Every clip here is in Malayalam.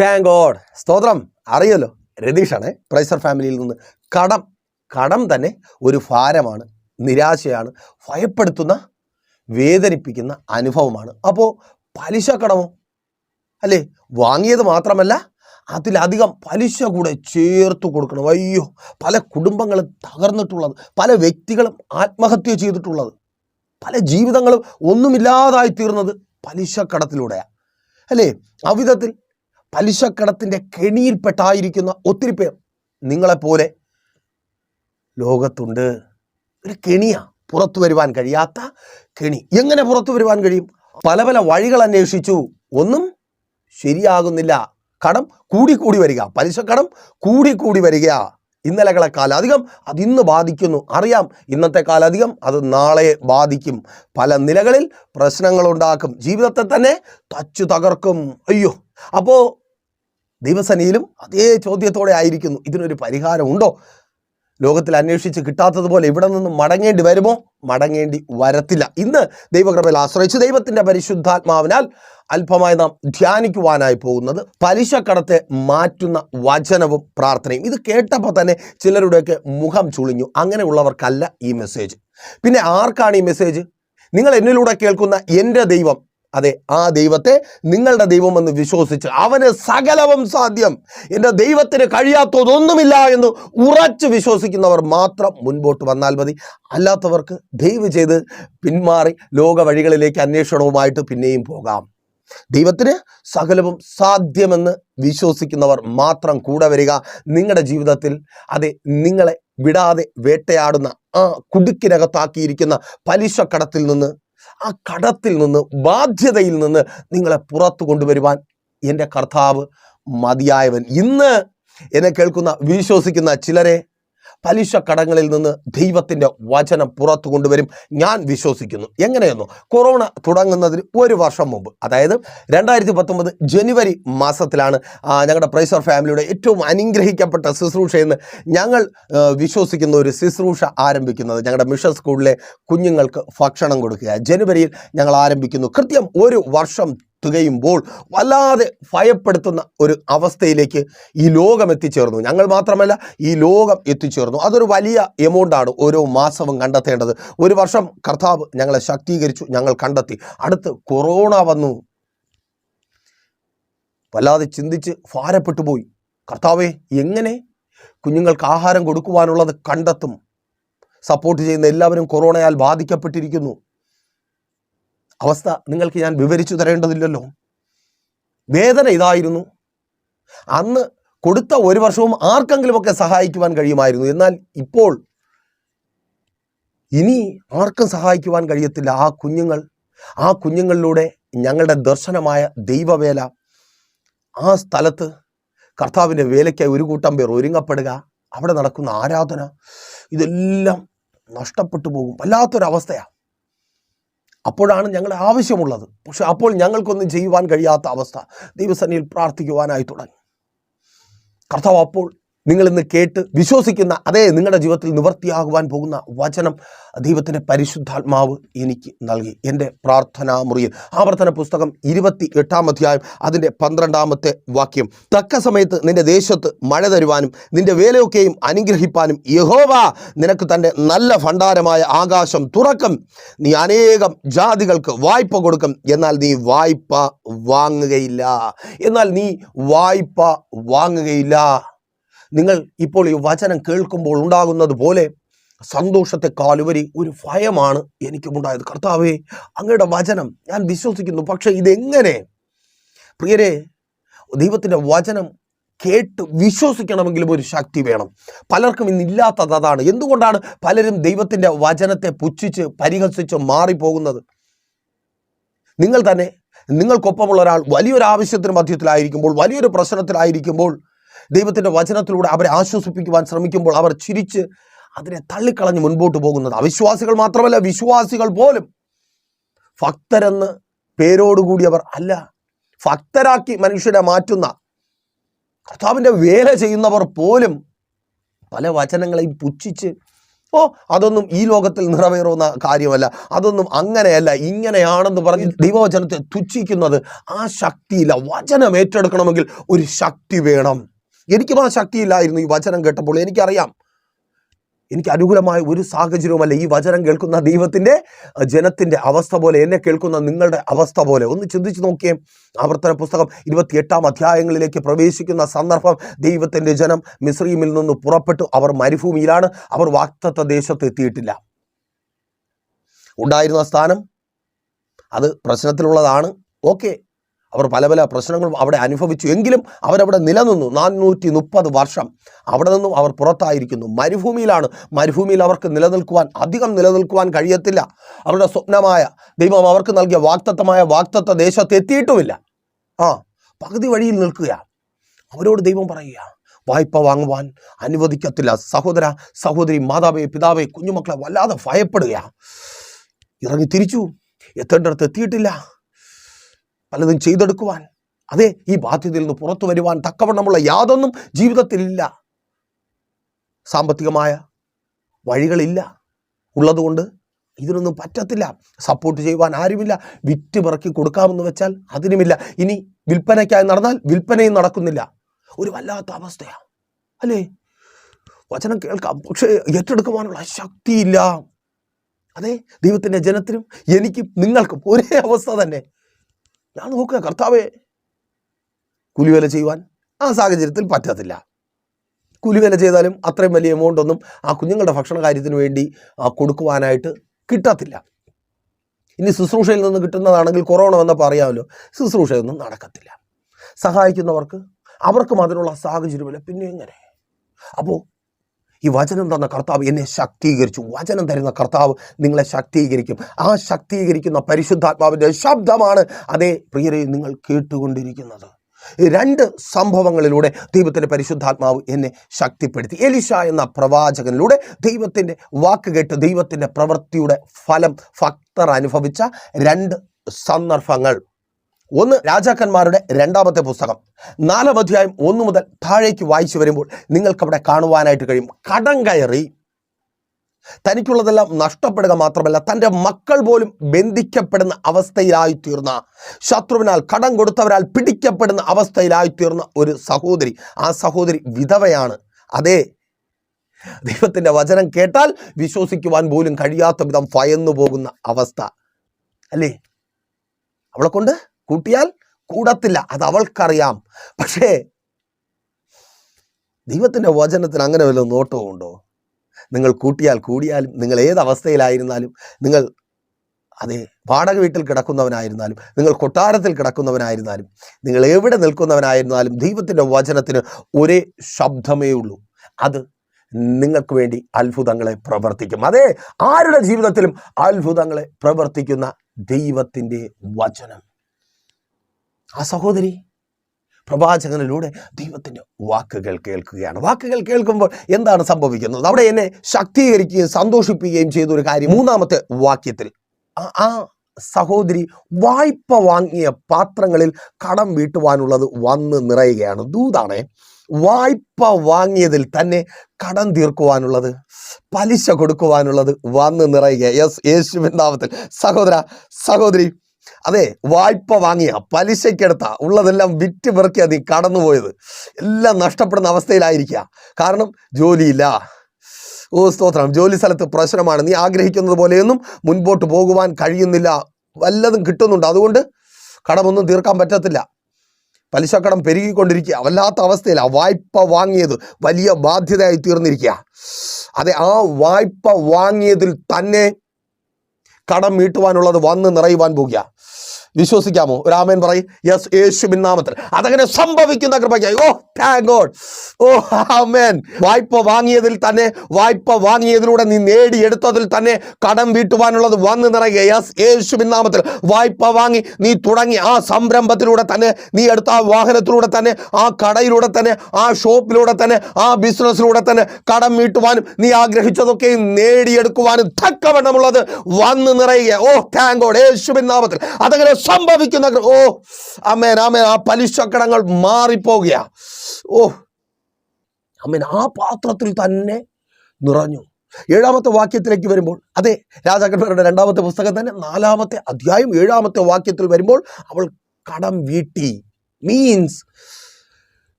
താങ്ക് ഗോഡ് സ്തോത്രം. അറിയല്ലോ. രതീഷാണ്. പ്രൈസർ ഫാമിലിയിൽ നിന്ന് കടം കടം തന്നെ ഒരു ഭാരമാണ്. നിരാശയാണ്. ഭയപ്പെടുത്തുന്ന വേദനിപ്പിക്കുന്ന അനുഭവമാണ്. അപ്പോൾ പലിശ കടമോ? അല്ലേ? വാങ്ങിയത് മാത്രമല്ല അതിലധികം പലിശ കൂടെ ചേർത്ത് കൊടുക്കണം. അയ്യോ. പല കുടുംബങ്ങളും തകർന്നിട്ടുള്ളത് പല വ്യക്തികളും ആത്മഹത്യ ചെയ്തിട്ടുള്ളത് പല ജീവിതങ്ങളും ഒന്നുമില്ലാതായി തീർന്നത് പലിശക്കടത്തിലൂടെയാണ് അല്ലേ? അവിധത്തിൽ പലിശക്കടത്തിന്റെ കെണിയിൽപ്പെട്ടായിരിക്കുന്ന ഒത്തിരി പേർ നിങ്ങളെപ്പോലെ ലോകത്തുണ്ട്. ഒരു കെണിയാണ് പുറത്തു വരുവാൻ കഴിയാത്ത കെണി. എങ്ങനെ പുറത്തു വരുവാൻ കഴിയും? പല പല വഴികൾ അന്വേഷിച്ചു. ഒന്നും ശരിയാകുന്നില്ല. കടം കൂടിക്കൂടി കൂടി വരിക. പലിശക്കടം കൂടി കൂടി വരിക. ഇന്നലകളെ കാലധികം അത് ഇന്ന് ബാധിക്കുന്നു. അറിയാം ഇന്നത്തെ കാലധികം അത് നാളെ ബാധിക്കും. പല നിലകളിൽ പ്രശ്നങ്ങളുണ്ടാക്കും. ജീവിതത്തെ തന്നെ തച്ചു തകർക്കും. അയ്യോ. അപ്പോൾ ദൈവസനിയിലും അതേ ചോദ്യത്തോടെ ആയിരിക്കുന്നു. ഇതിനൊരു പരിഹാരമുണ്ടോ? ലോകത്തിൽ അന്വേഷിച്ച് കിട്ടാത്തതുപോലെ ഇവിടെ നിന്ന് മടങ്ങേണ്ടി വരുമോ? മടങ്ങേണ്ടി വരത്തില്ല. ഇന്ന് ദൈവകൃപയിൽ ആശ്രയിച്ച് ദൈവത്തിന്റെ പരിശുദ്ധാത്മാവിനാൽ അല്പമായി നാം ധ്യാനിക്കുവാനായി പോകുന്നത് പലിശക്കടത്തെ മാറ്റുന്ന വചനവും പ്രാർത്ഥനയും. ഇത് കേട്ടപ്പോൾ തന്നെ ചിലരുടെയൊക്കെ മുഖം ചുളിഞ്ഞു. അങ്ങനെയുള്ളവർക്കല്ല ഈ മെസ്സേജ് പിന്നെ ആർക്കാണ് ഈ മെസ്സേജ് നിങ്ങൾ എന്നിലൂടെ കേൾക്കുന്ന എന്റെ ദൈവം അതെ ആ ദൈവത്തെ നിങ്ങളുടെ ദൈവമെന്ന് വിശ്വസിച്ച് അവന് സകലവും സാധ്യം. എന്റെ ദൈവത്തിന് കഴിയാത്തതൊന്നുമില്ല എന്ന് ഉറച്ച് വിശ്വസിക്കുന്നവർ മാത്രം മുൻപോട്ട് വന്നാൽ മതി. അല്ലാത്തവർക്ക് ദയവ് ചെയ്ത് പിന്മാറി ലോക വഴികളിലേക്ക് അന്വേഷണവുമായിട്ട് പിന്നെയും പോകാം. ദൈവത്തിന് സകലവും സാധ്യമെന്ന് വിശ്വസിക്കുന്നവർ മാത്രം കൂടെ വരിക. നിങ്ങളുടെ ജീവിതത്തിൽ അതെ നിങ്ങളെ വിടാതെ വേട്ടയാടുന്ന ആ കുടുക്കിനകത്താക്കിയിരിക്കുന്ന പലിശ കടത്തിൽ നിന്ന് ആ കടത്തിൽ നിന്ന് ബാധ്യതയിൽ നിന്ന് നിങ്ങളെ പുറത്തു കൊണ്ടുവരുവാൻ എന്റെ കർത്താവ് മതിയായവൻ. ഇന്ന് എന്നെ കേൾക്കുന്ന വിശ്വസിക്കുന്ന ചിലരെ പലിശ കടങ്ങളിൽ നിന്ന് ദൈവത്തിന്റെ വചനം പുറത്തു കൊണ്ടുവരും. ഞാൻ വിശ്വസിക്കുന്നു. എങ്ങനെയെന്നോ കൊറോണ തുടങ്ങുന്നതിന് ഒരു വർഷം മുമ്പ് അതായത് രണ്ടായിരത്തി പത്തൊമ്പത് ജനുവരി മാസത്തിലാണ് ഞങ്ങളുടെ പ്രൈസർ ഫാമിലിയുടെ ഏറ്റവും അനുഗ്രഹിക്കപ്പെട്ട ശുശ്രൂഷ എന്ന് ഞങ്ങൾ വിശ്വസിക്കുന്ന ഒരു ശുശ്രൂഷ ആരംഭിക്കുന്നത്. ഞങ്ങളുടെ മിഷൻ സ്കൂളിലെ കുഞ്ഞുങ്ങൾക്ക് ഭക്ഷണം കൊടുക്കുക ജനുവരിയിൽ ഞങ്ങൾ ആരംഭിക്കുന്നു. കൃത്യം ഒരു വർഷം തുകയുമ്പോൾ വല്ലാതെ ഭയപ്പെടുത്തുന്ന ഒരു അവസ്ഥയിലേക്ക് ഈ ലോകം എത്തിച്ചേർന്നു. ഞങ്ങൾ മാത്രമല്ല ഈ ലോകം എത്തിച്ചേർന്നു. അതൊരു വലിയ എമൗണ്ടാണ് ഓരോ മാസവും കണ്ടെത്തേണ്ടത്. ഒരു വർഷം കർത്താവ് ഞങ്ങളെ ശാക്തീകരിച്ചു ഞങ്ങൾ കണ്ടെത്തി. അടുത്ത് കൊറോണ വന്നു. വല്ലാതെ ചിന്തിച്ച് ഭാരപ്പെട്ടു പോയി. കർത്താവെ എങ്ങനെ കുഞ്ഞുങ്ങൾക്ക് ആഹാരം കൊടുക്കുവാനുള്ളത് കണ്ടെത്തും? സപ്പോർട്ട് ചെയ്യുന്ന എല്ലാവരും കൊറോണയാൽ ബാധിക്കപ്പെട്ടിരിക്കുന്നു. അവസ്ഥ നിങ്ങൾക്ക് ഞാൻ വിവരിച്ചു തരേണ്ടതില്ലല്ലോ. വേദന ഇതായിരുന്നു. അന്ന് കൊടുത്ത ഒരു വർഷവും ആർക്കെങ്കിലുമൊക്കെ സഹായിക്കുവാൻ കഴിയുമായിരുന്നു. എന്നാൽ ഇപ്പോൾ ഇനി ആർക്കും സഹായിക്കുവാൻ കഴിയത്തില്ല. ആ കുഞ്ഞുങ്ങൾ ആ കുഞ്ഞുങ്ങളിലൂടെ ഞങ്ങളുടെ ദർശനമായ ദൈവവേല. ആ സ്ഥലത്ത് കർത്താവിന്റെ വേലയ്ക്കായി ഒരു കൂട്ടം പേർ ഒരുങ്ങപ്പെടുക. അവിടെ നടക്കുന്ന ആരാധന ഇതെല്ലാം നഷ്ടപ്പെട്ടു പോകും. വല്ലാത്തൊരവസ്ഥയാണ് അപ്പോഴാണ് ഞങ്ങൾ ആവശ്യമുള്ളത്. പക്ഷെ അപ്പോൾ ഞങ്ങൾക്കൊന്നും ചെയ്യുവാൻ കഴിയാത്ത അവസ്ഥ ദൈവസന്നിയിൽ പ്രാർത്ഥിക്കുവാനായി തുടങ്ങി. കർത്താവ് അപ്പോൾ നിങ്ങൾ ഇന്ന് കേട്ട് വിശ്വസിക്കുന്ന അതേ നിങ്ങളുടെ ജീവിതത്തിൽ നിവർത്തിയാകുവാൻ പോകുന്ന വചനം ദൈവത്തിന്റെ പരിശുദ്ധാത്മാവ് എനിക്ക് നൽകി. എന്റെ പ്രാർത്ഥനാ മുറിയിൽ. ആവർത്തന പുസ്തകം ഇരുപത്തി എട്ടാം അധ്യായം അതിന്റെ പന്ത്രണ്ടാമത്തെ വാക്യം. തക്ക സമയത്ത് നിന്റെ ദേശത്ത് മഴ തരുവാനും നിന്റെ വേലയൊക്കെയും അനുഗ്രഹിപ്പാനും യഹോവ നിനക്ക് തന്റെ നല്ല ഭണ്ഡാരമായ ആകാശം തുറക്കും. നീ അനേകം ജാതികൾക്ക് വായ്പ കൊടുക്കും. എന്നാൽ നീ വായ്പ വാങ്ങുകയില്ല. എന്നാൽ നീ വായ്പ വാങ്ങുകയില്ല. നിങ്ങൾ ഇപ്പോൾ ഈ വചനം കേൾക്കുമ്പോൾ ഉണ്ടാകുന്നത് പോലെ സന്തോഷത്തെക്കാളുപരി ഒരു ഭയമാണ് എനിക്കുമുണ്ടായത്. കർത്താവേ അങ്ങയുടെ വചനം ഞാൻ വിശ്വസിക്കുന്നു. പക്ഷേ ഇതെങ്ങനെ? പ്രിയരെ ദൈവത്തിന്റെ വചനം കേട്ട് വിശ്വസിക്കണമെങ്കിലും ഒരു ശക്തി വേണം. പലർക്കും ഇന്നില്ലാത്തത് അതാണ്. എന്തുകൊണ്ടാണ് പലരും ദൈവത്തിന്റെ വചനത്തെ പുച്ഛിച്ച് പരിഹസിച്ച് മാറിപ്പോകുന്നത്? നിങ്ങൾ തന്നെ നിങ്ങൾക്കൊപ്പമുള്ള ഒരാൾ വലിയൊരു ആവശ്യത്തിന് മധ്യത്തിലായിരിക്കുമ്പോൾ വലിയൊരു പ്രശ്നത്തിലായിരിക്കുമ്പോൾ ദൈവത്തിന്റെ വചനത്തിലൂടെ അവരെ ആശ്വസിപ്പിക്കുവാൻ ശ്രമിക്കുമ്പോൾ അവർ ചിരിച്ച് അതിനെ തള്ളിക്കളഞ്ഞ് മുൻപോട്ട് പോകുന്നത്. അവിശ്വാസികൾ മാത്രമല്ല വിശ്വാസികൾ പോലും. ഭക്തരെന്ന് പേരോടുകൂടിയവർ അല്ല ഭക്തരാക്കി മനുഷ്യരെ മാറ്റുന്ന കർത്താവിന്റെ വേല ചെയ്യുന്നവർ പോലും പല വചനങ്ങളെയും പുച്ഛിച്ച് ഓ അതൊന്നും ഈ ലോകത്തിൽ നിറവേറുന്ന കാര്യമല്ല അതൊന്നും അങ്ങനെയല്ല ഇങ്ങനെയാണെന്ന് പറഞ്ഞ് ദൈവവചനത്തെ തുച്ഛിക്കുന്നത് ആ ശക്തിയില്ല. വചനം ഏറ്റെടുക്കണമെങ്കിൽ ഒരു ശക്തി വേണം. എനിക്കും ആ ശക്തിയില്ലായിരുന്നു ഈ വചനം കേട്ടപ്പോൾ. എനിക്കറിയാം. എനിക്ക് അനുകൂലമായ ഒരു സാഹചര്യവുമല്ല ഈ വചനം കേൾക്കുന്ന ദൈവത്തിന്റെ ജനത്തിന്റെ അവസ്ഥ പോലെ എന്നെ കേൾക്കുന്ന നിങ്ങളുടെ അവസ്ഥ പോലെ. ഒന്ന് ചിന്തിച്ച് നോക്കിയേ. ആവർത്തന പുസ്തകം ഇരുപത്തിയെട്ടാം അധ്യായങ്ങളിലേക്ക് പ്രവേശിക്കുന്ന സന്ദർഭം ദൈവത്തിന്റെ ജനം മിസ്രീമിൽ നിന്ന് പുറപ്പെട്ടു. അവർ മരുഭൂമിയിലാണ്. അവർ വാക്തത്വ ദേശത്ത് എത്തിയിട്ടില്ല. ഉണ്ടായിരുന്ന സ്ഥാനം അത് പ്രശ്നത്തിലുള്ളതാണ്. ഓക്കെ. അവർ പല പല പ്രശ്നങ്ങളും അവിടെ അനുഭവിച്ചു. എങ്കിലും അവരവിടെ നിലനിന്നു. നാനൂറ്റി മുപ്പത് വർഷം അവിടെ നിന്നും അവർ പുറത്തായിരിക്കുന്നു. മരുഭൂമിയിലാണ്. മരുഭൂമിയിൽ അവർക്ക് നിലനിൽക്കുവാൻ അധികം നിലനിൽക്കുവാൻ കഴിയത്തില്ല. അവരുടെ സ്വപ്നമായ ദൈവം അവർക്ക് നൽകിയ വാക്തത്വമായ വാക്തത്വ ദേശത്ത് എത്തിയിട്ടുമില്ല. ആ പകുതി വഴിയിൽ നിൽക്കുക അവരോട് ദൈവം പറയുക വായ്പ വാങ്ങുവാൻ അനുവദിക്കത്തില്ല. സഹോദര സഹോദരി മാതാവേ പിതാവേ കുഞ്ഞുമക്കളെ വല്ലാതെ ഭയപ്പെടുക ഇറങ്ങി തിരിച്ചു. എത്തേണ്ടടുത്ത് എത്തിയിട്ടില്ല. പലതും ചെയ്തെടുക്കുവാൻ. അതെ ഈ ബാധ്യതയിൽ നിന്ന് പുറത്തു വരുവാൻ തക്കവണ്ണമുള്ള യാതൊന്നും ജീവിതത്തിലില്ല. സാമ്പത്തികമായ വഴികളില്ല. ഉള്ളതുകൊണ്ട് ഇതിനൊന്നും പറ്റത്തില്ല. സപ്പോർട്ട് ചെയ്യുവാൻ ആരുമില്ല. വിറ്റ് പിറക്കി കൊടുക്കാമെന്ന് വെച്ചാൽ അതിനുമില്ല. ഇനി വിൽപ്പനയ്ക്കായി നടന്നാൽ വിൽപ്പനയും നടക്കുന്നില്ല. ഒരു വല്ലാത്ത അവസ്ഥയാണ് അല്ലേ? വചനം കേൾക്കാം. പക്ഷേ ഏറ്റെടുക്കുവാനുള്ള ശക്തിയില്ല. അതെ ദൈവത്തിന്റെ ജനത്തിനും എനിക്കും നിങ്ങൾക്കും ഒരേ അവസ്ഥ തന്നെ. ഞാൻ നോക്കുക കർത്താവേ. കൂലിവേല ചെയ്യുവാൻ ആ സാഹചര്യത്തിൽ പറ്റത്തില്ല. കൂലിവേല ചെയ്താലും അത്രയും വലിയ എമൗണ്ട് ഒന്നും ആ കുഞ്ഞുങ്ങളുടെ ഭക്ഷണ കാര്യത്തിന് വേണ്ടി കൊടുക്കുവാനായിട്ട് കിട്ടത്തില്ല. ഇനി ശുശ്രൂഷയിൽ നിന്ന് കിട്ടുന്നതാണെങ്കിൽ കൊറോണ വന്നപ്പോൾ അറിയാമല്ലോ ശുശ്രൂഷയൊന്നും നടക്കത്തില്ല. സഹായിക്കുന്നവർക്ക് അവർക്കും അതിനുള്ള സാഹചര്യമില്ല പിന്നെ എങ്ങനെ? അപ്പോൾ ഈ വചനം തന്ന കർത്താവ് എന്നെ ശാക്തീകരിച്ചു. വചനം തരുന്ന കർത്താവ് നിങ്ങളെ ശാക്തീകരിക്കും. ആ ശക്തീകരിക്കുന്ന പരിശുദ്ധാത്മാവിന്റെ ശബ്ദമാണ് അതേ പ്രിയരെ നിങ്ങൾ കേട്ടുകൊണ്ടിരിക്കുന്നത്. രണ്ട് സംഭവങ്ങളിലൂടെ ദൈവത്തിന്റെ പരിശുദ്ധാത്മാവ് എന്നെ ശക്തിപ്പെടുത്തി. എലിഷ എന്ന പ്രവാചകനിലൂടെ ദൈവത്തിന്റെ വാക്ക് കേട്ട് ദൈവത്തിന്റെ പ്രവൃത്തിയുടെ ഫലം ഭക്തർ അനുഭവിച്ച രണ്ട് സന്ദർഭങ്ങൾ. ഒന്ന് രാജാക്കന്മാരുടെ രണ്ടാമത്തെ പുസ്തകം. നാലാം അധ്യായം ഒന്ന് മുതൽ താഴേക്ക് വായിച്ചു വരുമ്പോൾ നിങ്ങൾക്കവിടെ കാണുവാനായിട്ട് കഴിയും. കടം കയറി തനിക്കുള്ളതെല്ലാം നഷ്ടപ്പെടുക മാത്രമല്ല തന്റെ മക്കൾ പോലും ബന്ധിക്കപ്പെടുന്ന അവസ്ഥയിലായി തീർന്ന ശത്രുവിനാൽ കടം കൊടുത്തവരാൽ പിടിക്കപ്പെടുന്ന അവസ്ഥയിലായി തീർന്ന ഒരു സഹോദരി. ആ സഹോദരി വിധവയാണ്. അതെ ദൈവത്തിന്റെ വചനം കേട്ടാൽ വിശ്വസിക്കുവാൻ പോലും കഴിയാത്ത വിധം ഭയന്നു പോകുന്ന അവസ്ഥ. അല്ലേ? അവളെ കൊണ്ട് കൂട്ടിയാൽ കൂടത്തില്ല. അത് അവൾക്കറിയാം. പക്ഷേ ദൈവത്തിന്റെ വചനത്തിന് അങ്ങനെ വല്ല നോട്ടവും ഉണ്ടോ നിങ്ങൾ കൂട്ടിയാൽ കൂടിയാലും നിങ്ങൾ ഏത് അവസ്ഥയിലായിരുന്നാലും നിങ്ങൾ അതെ വാടക വീട്ടിൽ കിടക്കുന്നവനായിരുന്നാലും നിങ്ങൾ കൊട്ടാരത്തിൽ കിടക്കുന്നവനായിരുന്നാലും നിങ്ങൾ എവിടെ നിൽക്കുന്നവനായിരുന്നാലും ദൈവത്തിന്റെ വചനത്തിന് ഒരേ ശബ്ദമേ ഉള്ളൂ. അത് നിങ്ങൾക്ക് വേണ്ടി അത്ഭുതങ്ങളെ പ്രവർത്തിക്കും. അതെ ആരുടെ ജീവിതത്തിലും അത്ഭുതങ്ങളെ പ്രവർത്തിക്കുന്ന ദൈവത്തിന്റെ വചനം? ആ സഹോദരി പ്രവാചകനിലൂടെ ദൈവത്തിന്റെ വാക്കുകൾ കേൾക്കുകയാണ്. വാക്കുകൾ കേൾക്കുമ്പോൾ എന്താണ് സംഭവിക്കുന്നത്? അവിടെ എന്നെ ശക്തീകരിക്കുകയും സന്തോഷിപ്പിക്കുകയും ചെയ്ത ഒരു കാര്യം മൂന്നാമത്തെ വാക്യത്തിൽ ആ- സഹോദരി വായ്പ വാങ്ങിയ പാത്രങ്ങളിൽ കടം വീട്ടുവാനുള്ളത് വന്ന് നിറയുകയാണ്. ദൂതാണേ വായ്പ വാങ്ങിയതിൽ തന്നെ കടം തീർക്കുവാനുള്ളത് പലിശ കൊടുക്കുവാനുള്ളത് വന്ന് നിറയുക. യെസ് യേശുവിൻ നാമത്തിൽ. സഹോദര സഹോദരി അതെ വായ്പ വാങ്ങിയ പലിശയ്ക്കെടുത്ത ഉള്ളതെല്ലാം വിറ്റ് പെറുക്കിയ നീ കടന്നുപോയത്. എല്ലാം നഷ്ടപ്പെടുന്ന അവസ്ഥയിലായിരിക്കുക. കാരണം ജോലിയില്ല. ഓ സ്തോത്രം. ജോലി സ്ഥലത്ത് പ്രശ്നമാണ്. നീ ആഗ്രഹിക്കുന്നത് പോലെയൊന്നും മുൻപോട്ട് പോകുവാൻ കഴിയുന്നില്ല. വല്ലതും കിട്ടുന്നുണ്ട്. അതുകൊണ്ട് കടമൊന്നും തീർക്കാൻ പറ്റത്തില്ല. പലിശക്കടം പെരുകിക്കൊണ്ടിരിക്കുക. വല്ലാത്ത അവസ്ഥയിലാണ് വായ്പ വാങ്ങിയത് വലിയ ബാധ്യതയായി തീർന്നിരിക്കുക. അതെ ആ വായ്പ വാങ്ങിയതിൽ തന്നെ കടം വീട്ടുവാനുള്ളത് വന്ന് നിറയുവാൻ പോകുക. വിശ്വസിക്കാമോ? രാമൻ പറയും. യെസ് യേശു നാമത്തിൽ. അതങ്ങനെ സംഭവിക്കുന്ന കൃപയ്ക്കായി. ഓ താങ്ക് ഗോഡ് ഓ ആമേൻ വായ്പ വാങ്ങിയതിൽ തന്നെ വായ്പ വാങ്ങിയതിലൂടെ നീ നേടിയെടുത്തതിൽ തന്നെ കടം വീട്ടുവാനുള്ളത് വന്നു നിറയുക യെസ് യേശു നാമത്തിൽ വായ്പ വാങ്ങി നീ തുടങ്ങി. ആ സംരംഭത്തിലൂടെ തന്നെ നീ എടുത്ത ആ വാഹനത്തിലൂടെ തന്നെ ആ കടയിലൂടെ തന്നെ ആ ഷോപ്പിലൂടെ തന്നെ ആ ബിസിനസ്സിലൂടെ തന്നെ കടം വീട്ടുവാനും നീ ആഗ്രഹിച്ചതൊക്കെ നേടിയെടുക്കുവാനും തക്കവണ്ണമുള്ളത് വന്നു നിറയുക ഓ താങ്ക് ഗോഡ് യേശു നാമത്തിൽ. അതങ്ങനെ സംഭവിക്കുന്ന ഓ അമേൻ അമേൻ ആ പലിശക്കടങ്ങൾ മാറിപ്പോകുക. ഓ അമേൻ ആ പാത്രത്തിൽ തന്നെ നിറഞ്ഞു. ഏഴാമത്തെ വാക്യത്തിലേക്ക് വരുമ്പോൾ അതെ രാജാക്കന്മാരുടെ രണ്ടാമത്തെ പുസ്തകം തന്നെ നാലാമത്തെ അധ്യായം ഏഴാമത്തെ വാക്യത്തിൽ വരുമ്പോൾ അവൾ കടം വീട്ടി. മീൻസ്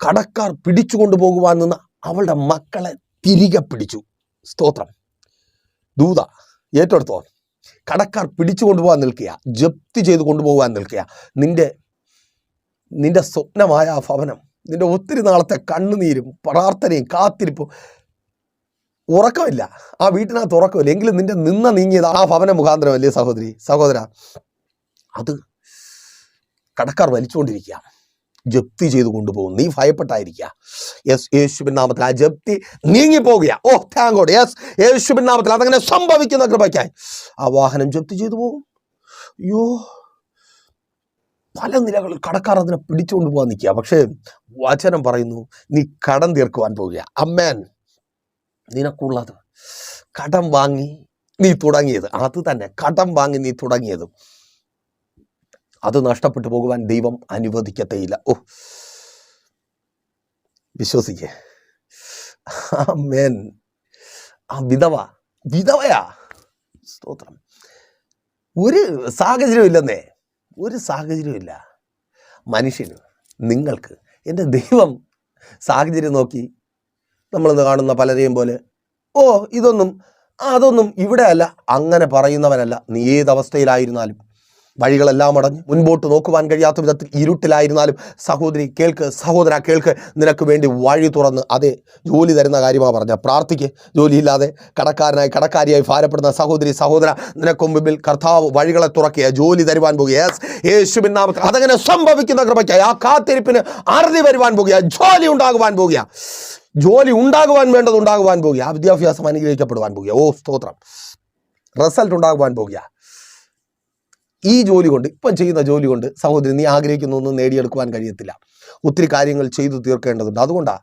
കടക്കാർ പിടിച്ചു കൊണ്ടുപോകുവാൻ നിന്ന അവളുടെ മക്കളെ തിരികെ പിടിച്ചു. സ്തോത്രം. ദൂത ഏറ്റെടുത്തോ? കടക്കാർ പിടിച്ചു കൊണ്ടുപോകാൻ നിൽക്കുക ജപ്തി ചെയ്ത് കൊണ്ടുപോകാൻ നിൽക്കുക നിന്റെ നിന്റെ സ്വപ്നമായ ആ ഭവനം നിന്റെ ഒത്തിരി നാളത്തെ കണ്ണുനീരും പ്രാർത്ഥനയും കാത്തിരിപ്പും ഉറക്കമില്ല. ആ വീട്ടിനകത്ത് ഉറക്കമില്ല. എങ്കിലും നിന്റെ നിന്ന നീങ്ങിയത് ആ ഭവന മുഖാന്തരമല്ലേ സഹോദരി? സഹോദര അത് കടക്കാർ വലിച്ചുകൊണ്ടിരിക്കുക ജപ്തി ചെയ്ത് കൊണ്ടുപോകും നീ ഭയപ്പെട്ടായിരിക്കുക യെസ് യേശുബിൻ നാമത്തിൽ ആ ജപ്തി നീങ്ങിപ്പോകുക. ഓ താങ്കോട് യെസ് യേശുബിൻ നാമത്തിൽ അതങ്ങനെ സംഭവിക്കുന്ന കൃപയ്ക്കായി. ആ വാഹനം ജപ്തി ചെയ്തു പോകും. അയ്യോ പല നിലകളിൽ കടക്കാർ അതിനെ പിടിച്ചുകൊണ്ട് പോകാൻ നിൽക്കുക. പക്ഷേ വചനം പറയുന്നു നീ കടം തീർക്കുവാൻ പോവുക അമ്മേൻ. നിനക്കുള്ളത് കടം വാങ്ങി നീ തുടങ്ങിയത്. അത് തന്നെ കടം വാങ്ങി നീ തുടങ്ങിയത്. അത് നഷ്ടപ്പെട്ടു പോകുവാൻ ദൈവം അനുവദിക്കത്തേയില്ല. ഓ വിശ്വസിക്കേ. ആ മേൻ ആ വിധവ വിധവയാ. സ്തോത്രം. ഒരു സാഹചര്യമില്ലെന്നേ ഒരു സാഹചര്യമില്ല മനുഷ്യന് നിങ്ങൾക്ക് എന്റെ ദൈവം സാഹചര്യം നോക്കി നമ്മളിന്ന് കാണുന്ന പലരെയും പോലെ ഓ ഇതൊന്നും അതൊന്നും ഇവിടെ അല്ല അങ്ങനെ പറയുന്നവനല്ല നീ ഏതവസ്ഥയിലായിരുന്നാലും. വഴികളെല്ലാം അടഞ്ഞു മുൻപോട്ട് നോക്കുവാൻ കഴിയാത്ത വിധത്തിൽ ഇരുട്ടിലായിരുന്നാലും സഹോദരി കേൾക്ക് സഹോദര കേൾക്ക് നിനക്ക് വേണ്ടി വഴി തുറന്ന് അതെ ജോലി തരുന്ന കാര്യമാണ് പറഞ്ഞ. പ്രാർത്ഥിക്ക്. ജോലിയില്ലാതെ കടക്കാരനായി കടക്കാരിയായി ഭാരപ്പെടുന്ന സഹോദരി സഹോദര നിനക്ക് മുമ്പിൽ കർത്താവ് വഴികളെ തുറക്കുക ജോലി തരുവാൻ പോകുക. യെസ് അതങ്ങനെ സംഭവിക്കുന്ന കൃപയ്ക്കായി ആ കാത്തിരിപ്പിന് അറുതി വരുവാൻ പോകുക. ജോലി ഉണ്ടാകുവാൻ പോകുക. ജോലി ഉണ്ടാകുവാൻ വേണ്ടത് ഉണ്ടാകുവാൻ പോകുക. ആ വിദ്യാഭ്യാസം അനുഗ്രഹിക്കപ്പെടുവാൻ പോകുക. ഓ സ്തോത്രം. റിസൾട്ട് ഉണ്ടാകുവാൻ പോകുക. ഈ ജോലി കൊണ്ട് ഇപ്പം ചെയ്യുന്ന ജോലി കൊണ്ട് സഹോദരി നീ ആഗ്രഹിക്കുന്നൊന്നും നേടിയെടുക്കുവാൻ കഴിയത്തില്ല. ഒത്തിരി കാര്യങ്ങൾ ചെയ്തു തീർക്കേണ്ടതുണ്ട്. അതുകൊണ്ടാണ്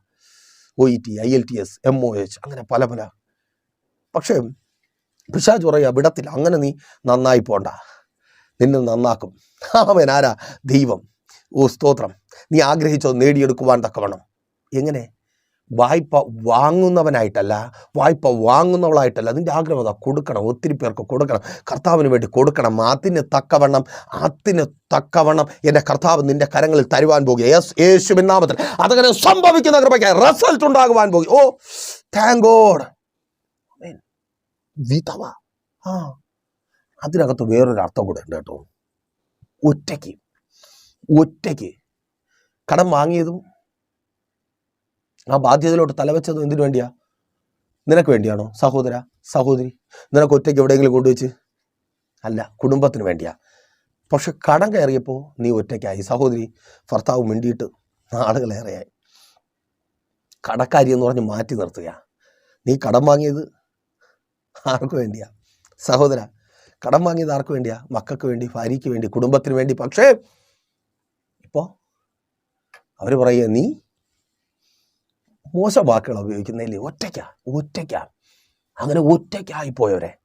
O E T I E L T S M O H പല പല. പക്ഷേ പിശാജ് പറയുക വിടത്തില്ല അങ്ങനെ നീ നന്നായി പോണ്ട. നിന്നെ നന്നാക്കും. അവൻ ആരാ? ദൈവം. ഓ സ്തോത്രം. നീ ആഗ്രഹിച്ചോ നേടിയെടുക്കുവാൻ തക്കവണ്ണം. എങ്ങനെ? വായ്പ വാങ്ങുന്നവനായിട്ടല്ല വായ്പ വാങ്ങുന്നവളായിട്ടല്ല അതിന്റെ ആഗ്രഹം കൊടുക്കണം ഒത്തിരി പേർക്ക് കൊടുക്കണം. കർത്താവിന് വേണ്ടി കൊടുക്കണം. അതിന് തക്കവണ്ണം അതിന് തക്കവണ്ണം എന്റെ കർത്താവ് നിന്റെ കരങ്ങളിൽ തരുവാൻ പോകുക യെസ് യേശുവിൻ നാമത്തിൽ. അതങ്ങനെ സംഭവിക്കുന്ന കൃപയ്ക്ക് റിസൾട്ട് ഉണ്ടാകുവാൻ പോകും. ഓ താങ്ക് ഗോഡ് വിധവ. ആ. അതിനകത്ത് വേറൊരു അർത്ഥം കൂടെ ഉണ്ട് കേട്ടോ. ഒറ്റയ്ക്ക്. ഒറ്റയ്ക്ക്. കടം വാങ്ങിയതും ആ ബാധ്യതയിലോട്ട് തലവെച്ചതും എന്തിനു വേണ്ടിയാ? നിനക്ക് വേണ്ടിയാണോ? സഹോദര സഹോദരി നിനക്ക് ഒറ്റയ്ക്ക് എവിടെയെങ്കിലും കൊണ്ടുവച്ച്? അല്ല കുടുംബത്തിന് വേണ്ടിയാ. പക്ഷെ കടം കയറിയപ്പോൾ നീ ഒറ്റയ്ക്കായി. സഹോദരി ഭർത്താവ് മിണ്ടിയിട്ട് നാളുകളേറെയായി കടക്കാരി എന്ന് പറഞ്ഞ് മാറ്റി നിർത്തുക. നീ കടം വാങ്ങിയത് ആർക്കു വേണ്ടിയാ? സഹോദര കടം വാങ്ങിയത് ആർക്കു വേണ്ടിയാ? മക്കൾക്ക് വേണ്ടി ഭാര്യയ്ക്ക് വേണ്ടി കുടുംബത്തിന് വേണ്ടി. പക്ഷേ ഇപ്പോൾ അവർ പറയുക നീ മോശം വാക്കുകൾ ഉപയോഗിക്കുന്നതിൽ ഒറ്റയ്ക്കാ ഒറ്റയ്ക്കാ. അങ്ങനെ ഒറ്റയ്ക്കായി പോയവരെ.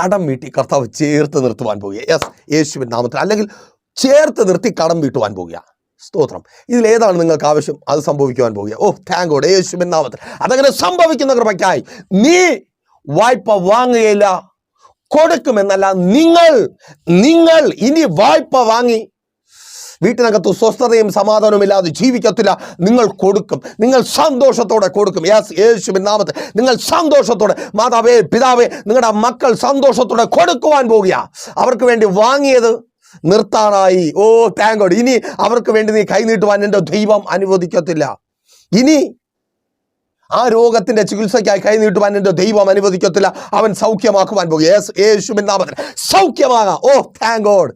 കടം വീട്ടി കർത്താവ് ചേർത്ത് നിർത്തുവാൻ പോകുക യെസ് യേശുവിൻ നാമത്തിൽ. അല്ലെങ്കിൽ ചേർത്ത് നിർത്തി കടം വീട്ടുവാൻ പോകുക സ്തോത്രം. ഇതിലേതാണ് നിങ്ങൾക്ക് ആവശ്യം? അത് സംഭവിക്കുവാൻ പോകുക ഓ താങ്ക് ഗോഡ് യേശുവിൻ നാമത്തിൽ. അതങ്ങനെ സംഭവിക്കുന്ന കൃപയ്ക്കായി. നീ വായ്പ വാങ്ങുകയില്ല. കൊടുക്കുമെന്നല്ല നിങ്ങൾ നിങ്ങൾ ഇനി വായ്പ വാങ്ങി വീട്ടിനകത്ത് സ്വസ്ഥതയും സമാധാനവും ഇല്ലാതെ ജീവിക്കത്തില്ല. നിങ്ങൾ കൊടുക്കും. നിങ്ങൾ സന്തോഷത്തോടെ കൊടുക്കും. യാസ് യേശുവിൻ നാമത്തിൽ. നിങ്ങൾ സന്തോഷത്തോടെ മാതാവേ പിതാവേ നിങ്ങളുടെ മക്കൾ സന്തോഷത്തോടെ കൊടുക്കുവാൻ പോകുക അവർക്ക് വേണ്ടി വാങ്ങിയത് നിർത്താറായി. ഓ താങ്ക് ഗോഡ് ഇനി അവർക്ക് വേണ്ടി നീ കൈനീട്ടുവാൻ എന്റെ ദൈവം അനുവദിക്കത്തില്ല. ഇനി ആ രോഗത്തിന്റെ ചികിത്സയ്ക്കായി കൈനീട്ടുവാൻ എന്റെ ദൈവം അനുവദിക്കത്തില്ല. അവൻ സൗഖ്യമാക്കുവാൻ പോകും. യേശുവിൻ നാമത്തിൽ. സൗഖ്യമാകാം. ഓ താങ്ക് ഗോഡ്